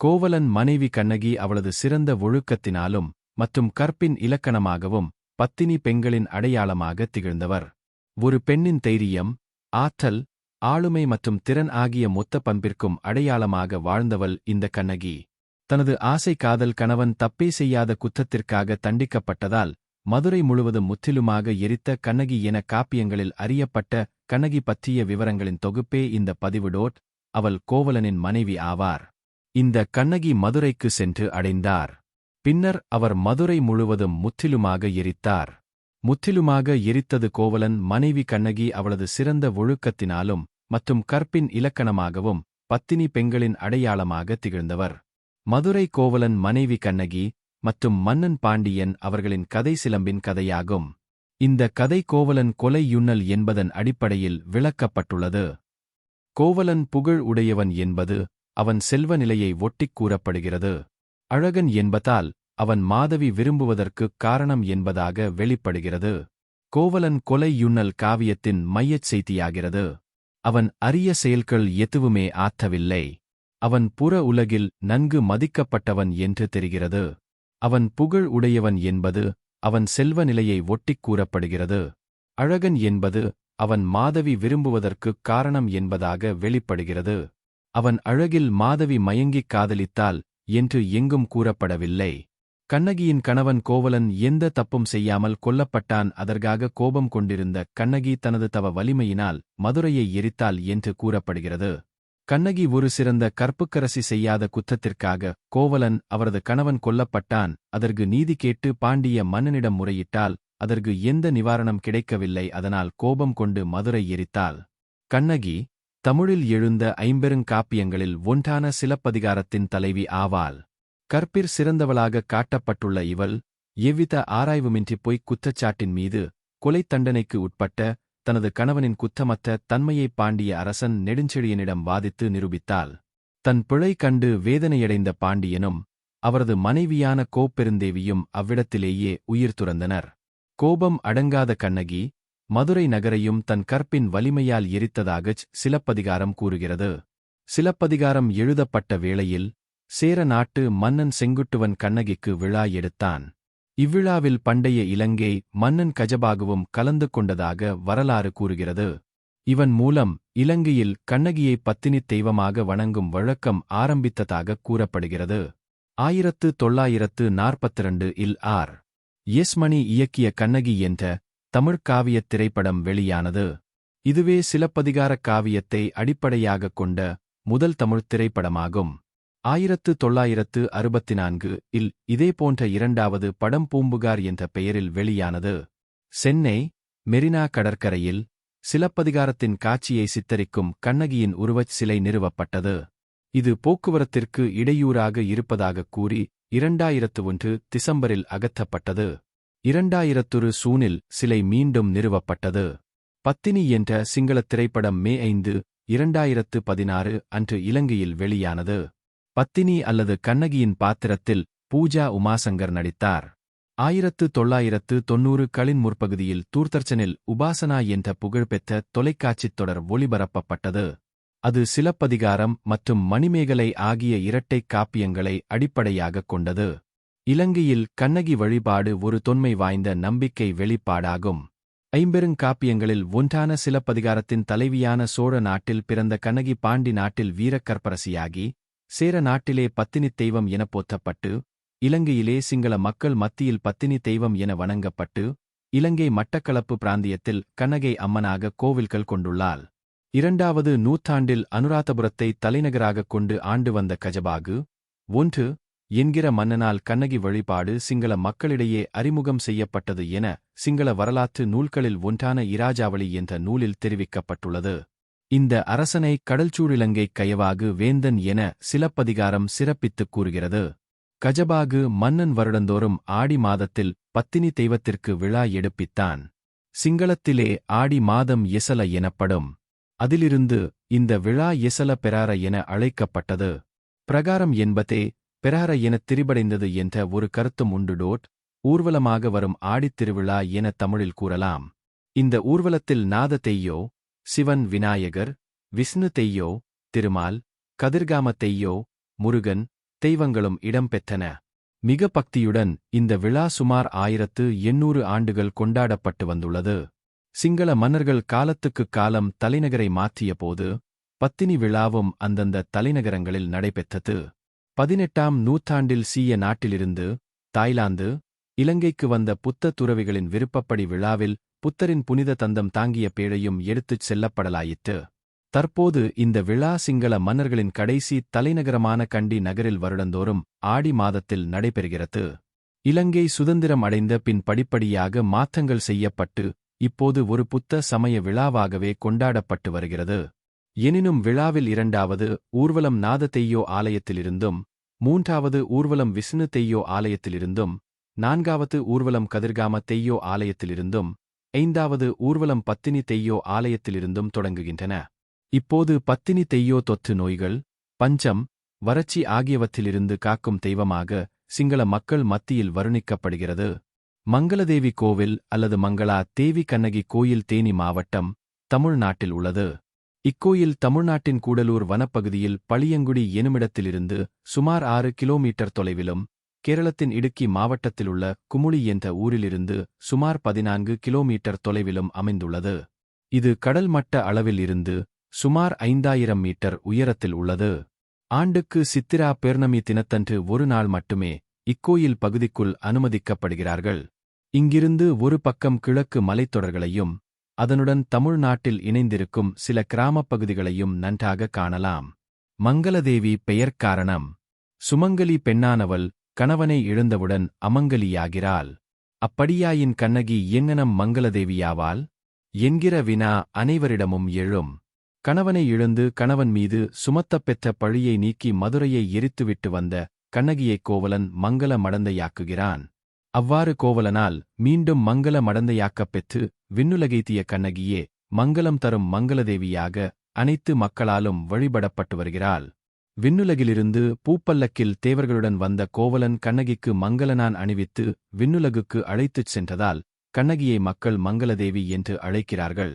கோவலன் மனைவி கண்ணகி அவளது சிறந்த ஒழுக்கத்தினாலும் மற்றும் கற்பின் இலக்கணமாகவும் பத்தினி பெண்களின் அடையாளமாக திகழ்ந்தவர். ஒரு பெண்ணின் தைரியம் ஆற்றல் ஆளுமை மற்றும் திறன் ஆகிய மொத்த பண்பிற்கும் அடையாளமாக வாழ்ந்தவள் இந்த கண்ணகி. தனது ஆசை காதல் கணவன் தப்பே செய்யாத குற்றத்திற்காக தண்டிக்கப்பட்டதால் மதுரை முழுவதும் முற்றிலுமாக எரித்த கண்ணகி என காப்பியங்களில் அறியப்பட்ட கண்ணகி பற்றிய விவரங்களின் தொகுப்பே இந்த பதிவுடோட் அவள் கோவலனின் மனைவி ஆவார். இந்த கண்ணகி மதுரைக்கு சென்று அடைந்தார். பின்னர் அவர் மதுரை முழுவதும் முற்றிலுமாக எரித்தார். முற்றிலுமாக எரித்தது கோவலன் மனைவி கண்ணகி அவளது சிறந்த ஒழுக்கத்தினாலும் மற்றும் கற்பின் இலக்கணமாகவும் பத்தினி பெண்களின் அடையாளமாக திகழ்ந்தவர். மதுரை கோவலன் மனைவி கண்ணகி மற்றும் மன்னன் பாண்டியன் அவர்களின் கதை சிலம்பின் கதையாகும். இந்த கதை கோவலன் கொலை யுண்ணல் என்பதன் அடிப்படையில் விளக்கப்பட்டுள்ளது. கோவலன் புகழ் உடையவன் என்பது அவன் செல்வ நிலையை ஒட்டிக் கூறப்படுகிறது. அழகன் என்பதால் அவன் மாதவி விரும்புவதற்குக் காரணம் என்பதாக வெளிப்படுகிறது. கோவலன் கொலையுண்ணல் காவியத்தின் மையச் செய்தியாகிறது. அவன் அரிய செயல்கள் எதுவுமே ஆற்றவில்லை. அவன் புற உலகில் நன்கு மதிக்கப்பட்டவன் என்று தெரிகிறது. அவன் புகழ் உடையவன் என்பது அவன் செல்வ நிலையை ஒட்டிக் கூறப்படுகிறது. அழகன் என்பது அவன் மாதவி விரும்புவதற்குக் காரணம் என்பதாக வெளிப்படுகிறது. அவன் அழகில் மாதவி மயங்கிக் காதலித்தாள் என்று எங்கும் கூறப்படவில்லை. கண்ணகியின் கணவன் கோவலன் எந்த தப்பும் செய்யாமல் கொல்லப்பட்டான் அதற்காக கோபம் கொண்டிருந்த கண்ணகி தனது தவ வலிமையினால் மதுரையை எரித்தாள் என்று கூறப்படுகிறது. கண்ணகி ஒரு சிறந்த கற்புக்கரசி செய்யாத குற்றத்திற்காக கோவலன் அவரது கணவன் கொல்லப்பட்டான் அதற்கு நீதி கேட்டு பாண்டிய மன்னனிடம் முறையிட்டால் அதற்கு எந்த நிவாரணம் கிடைக்கவில்லை அதனால் கோபம் கொண்டு மதுரை எரித்தாள். கண்ணகி தமிழில் எழுந்த ஐம்பெருங்காப்பியங்களில் ஒன்றான சிலப்பதிகாரத்தின் தலைவி ஆவாள். கற்பிற் சிறந்தவளாகக் காட்டப்பட்டுள்ள இவள் எவ்வித ஆராய்வுமின்றி பொய்க் குற்றச்சாட்டின் மீது கொலைத் தண்டனைக்கு உட்பட்ட தனது கணவனின் குற்றமற்ற தன்மையைப் பாண்டிய அரசன் நெடுஞ்செழியனிடம் வாதித்து நிரூபித்தாள். தன் பிழை கண்டு வேதனையடைந்த பாண்டியனும் அவரது மனைவியான கோப்பெருந்தேவியும் அவ்விடத்திலேயே உயிர் துறந்தனர். கோபம் அடங்காத கண்ணகி மதுரை நகரையும் தன் கற்பின் வலிமையால் எரித்ததாகச் சிலப்பதிகாரம் கூறுகிறது. சிலப்பதிகாரம் எழுதப்பட்ட வேளையில் சேர நாட்டு மன்னன் செங்குட்டுவன் கண்ணகிக்கு விழா எடுத்தான். இவ்விழாவில் பண்டைய இலங்கை மன்னன் கஜபாகுவும் கலந்து கொண்டதாக வரலாறு கூறுகிறது. இவன் மூலம் இலங்கையில் கண்ணகியை பத்தினித் தெய்வமாக வணங்கும் வழக்கம் ஆரம்பித்ததாக கூறப்படுகிறது. ஆயிரத்து தொள்ளாயிரத்து நாற்பத்திரண்டு இல் ஆர். எஸ் மணி இயக்கிய கண்ணகி என்ற தமிழ்க் காவியத் திரைப்படம் வெளியானது. இதுவே சிலப்பதிகாரக் காவியத்தை அடிப்படையாகக் கொண்ட முதல் தமிழ்த் திரைப்படமாகும். ஆயிரத்து தொள்ளாயிரத்து அறுபத்தி நான்கு இல் இதேபோன்ற இரண்டாவது படம் பூம்புகார் என்ற பெயரில் வெளியானது. சென்னை மெரினா கடற்கரையில் சிலப்பதிகாரத்தின் காட்சியை சித்தரிக்கும் கண்ணகியின் உருவச் சிலை நிறுவப்பட்டது. இது போக்குவரத்திற்கு இடையூறாக இருப்பதாகக் கூறி இரண்டாயிரத்து ஒன்று திசம்பரில் அகற்றப்பட்டது. இரண்டாயிரத்துரு சூனில் சிலை மீண்டும் நிறுவப்பட்டது. பத்தினி என்ற சிங்கள திரைப்படம் மே ஐந்து இரண்டாயிரத்து பதினாறு அன்று இலங்கையில் வெளியானது. பத்தினி அல்லது கண்ணகியின் பாத்திரத்தில் பூஜா உமாசங்கர் நடித்தார். ஆயிரத்து தொள்ளாயிரத்து தொன்னூறு களின் முற்பகுதியில் தூர்தர்ச்சனில் உபாசனா என்ற புகழ்பெற்ற தொலைக்காட்சித் தொடர் ஒளிபரப்பப்பட்டது. அது சிலப்பதிகாரம் மற்றும் மணிமேகலை ஆகிய இரட்டைக் காப்பியங்களை அடிப்படையாகக் கொண்டது. இலங்கையில் கண்ணகி வழிபாடு ஒரு தொன்மை வாய்ந்த நம்பிக்கை வெளிப்பாடாகும். ஐம்பெருங்காப்பியங்களில் ஒன்றான சிலப்பதிகாரத்தின் தலைவியான சோழ நாட்டில் பிறந்த கண்ணகி பாண்டி நாட்டில் வீரக்கற்பரசியாகி சேர நாட்டிலே பத்தினித் தெய்வம் என போற்றப்பட்டு இலங்கையிலே சிங்கள மக்கள் மத்தியில் பத்தினி தெய்வம் என வணங்கப்பட்டு இலங்கை மட்டக்களப்பு பிராந்தியத்தில் கண்ணகை அம்மனாக கோவில்கள் கொண்டுள்ளாள். இரண்டாவது நூற்றாண்டில் அனுராதபுரத்தை தலைநகராகக் கொண்டு ஆண்டு வந்த கஜபாகு ஒன்று என்கிற மன்னனால் கண்ணகி வழிபாடு சிங்கள மக்களிடையே அறிமுகம் செய்யப்பட்டது என சிங்கள வரலாற்று நூல்களில் ஒன்றான இராஜாவளி என்ற நூலில் தெரிவிக்கப்பட்டுள்ளது. இந்த அரசனை கடல்சூழிலங்கை கயவாகு வேந்தன் என சிலப்பதிகாரம் சிறப்பித்துக் கூறுகிறது. கஜபாகு மன்னன் வருடந்தோறும் ஆடி மாதத்தில் பத்தினி தெய்வத்திற்கு விழா எடுப்பித்தான். சிங்களத்திலே ஆடி மாதம் எசல எனப்படும். அதிலிருந்து இந்த விழா எசல பெறார என அழைக்கப்பட்டது. பிரகாரம் என்பதே பெறார எனத் திரிபடைந்தது என்ற ஒரு கருத்தும் உண்டு டோட் ஊர்வலமாக வரும் ஆடித் திருவிழா என தமிழில் கூறலாம். இந்த ஊர்வலத்தில் நாத தெய்யோ சிவன் விநாயகர் விஷ்ணு தெய்யோ திருமால் கதிர்காம தெய்யோ முருகன் தெய்வங்களும் இடம்பெற்றன மிக பக்தியுடன் இந்த விழா சுமார் ஆயிரத்து எண்ணூறு ஆண்டுகள் கொண்டாடப்பட்டு வந்துள்ளது. சிங்கள மன்னர்கள் காலத்துக்குக் காலம் தலைநகரை மாற்றிய போது பத்தினி விழாவும் அந்தந்த தலைநகரங்களில் நடைபெற்றது. பதினெட்டாம் நூற்றாண்டில் சீய நாட்டிலிருந்து தாய்லாந்து இலங்கைக்கு வந்த புத்த துறவிகளின் விருப்பப்படி விழாவில் புத்தரின் புனித தந்தம் தாங்கிய பேழையும் எடுத்துச் செல்லப்படலாயிற்று. தற்போது இந்த விழா சிங்கள மன்னர்களின் கடைசி தலைநகரமான கண்டி நகரில் வருடந்தோறும் ஆடி மாதத்தில் நடைபெறுகிறது. இலங்கை சுதந்திரம் அடைந்த பின் படிப்படியாக மாற்றங்கள் செய்யப்பட்டு இப்போது ஒரு புத்த சமய விழாவாகவே கொண்டாடப்பட்டு வருகிறது. எனினும் விழாவில் இரண்டாவது ஊர்வலம் நாத தெய்யோ ஆலயத்திலிருந்தும் மூன்றாவது ஊர்வலம் விஷ்ணு தெய்யோ ஆலயத்திலிருந்தும் நான்காவது ஊர்வலம் கதிர்காம தெய்யோ ஆலயத்திலிருந்தும் ஐந்தாவது ஊர்வலம் பத்தினி தெய்யோ ஆலயத்திலிருந்தும் தொடங்குகின்றன. இப்போது பத்தினி தெய்யோ தொற்று நோய்கள் பஞ்சம் வறட்சி ஆகியவற்றிலிருந்து காக்கும் தெய்வமாக சிங்கள மக்கள் மத்தியில் வருணிக்கப்படுகிறது. மங்களதேவி கோவில் அல்லது மங்களா தேவி கண்ணகி கோயில் தேனி மாவட்டம் தமிழ்நாட்டில் உள்ளது. இக்கோயில் தமிழ்நாட்டின் கூடலூர் வனப்பகுதியில் பளியங்குடி எனுமிடத்திலிருந்து சுமார் ஆறு கிலோமீட்டர் தொலைவிலும் கேரளத்தின் இடுக்கி மாவட்டத்திலுள்ள குமுளி என்ற ஊரிலிருந்து சுமார் பதினான்கு கிலோமீட்டர் தொலைவிலும் அமைந்துள்ளது. இது கடல் மட்ட அளவில் இருந்து சுமார் ஐந்தாயிரம் மீட்டர் உயரத்தில் உள்ளது. ஆண்டுக்கு சித்திரா பேர்ணமி தினத்தன்று ஒரு நாள் மட்டுமே இக்கோயில் பகுதிக்குள் அனுமதிக்கப்படுகிறார்கள். இங்கிருந்து ஒரு பக்கம் கிழக்கு மலைத்தொடர்களையும் அதனுடன் தமிழ்நாட்டில் இணைந்திருக்கும் சில கிராமப் பகுதிகளையும் நன்றாக காணலாம். மங்களதேவி பெயர் காரணம். சுமங்கலி பெண்ணானவள் கணவனை இழந்தவுடன் அமங்கலியாகிறாள். அப்படியாயின் கண்ணகி எங்கனம் மங்களதேவியாவாள்? என்கிற வினா அனைவரிடமும் எழும். கணவனை இழந்து கணவன் மீது சுமத்தப்பெற்ற பழியை நீக்கி மதுரையை எரித்துவிட்டு வந்த கண்ணகியை கோவலன் மங்கள மடந்தையாக்குகிறான். அவ்வாறு கோவலனால் மீண்டும் மங்கள மடந்தையாக்கப் பெற்று விண்ணுலகைத்திய கண்ணகியே மங்களம் தரும் மங்களதேவியாக அனைத்து மக்களாலும் வழிபடப்பட்டு வருகிறாள். விண்ணுலகிலிருந்து பூப்பல்லக்கில் தேவர்களுடன் வந்த கோவலன் கண்ணகிக்கு மங்களனான் அணிவித்து விண்ணுலகுக்கு அழைத்துச் சென்றதால் கண்ணகியை மக்கள் மங்களதேவி என்று அழைக்கிறார்கள்.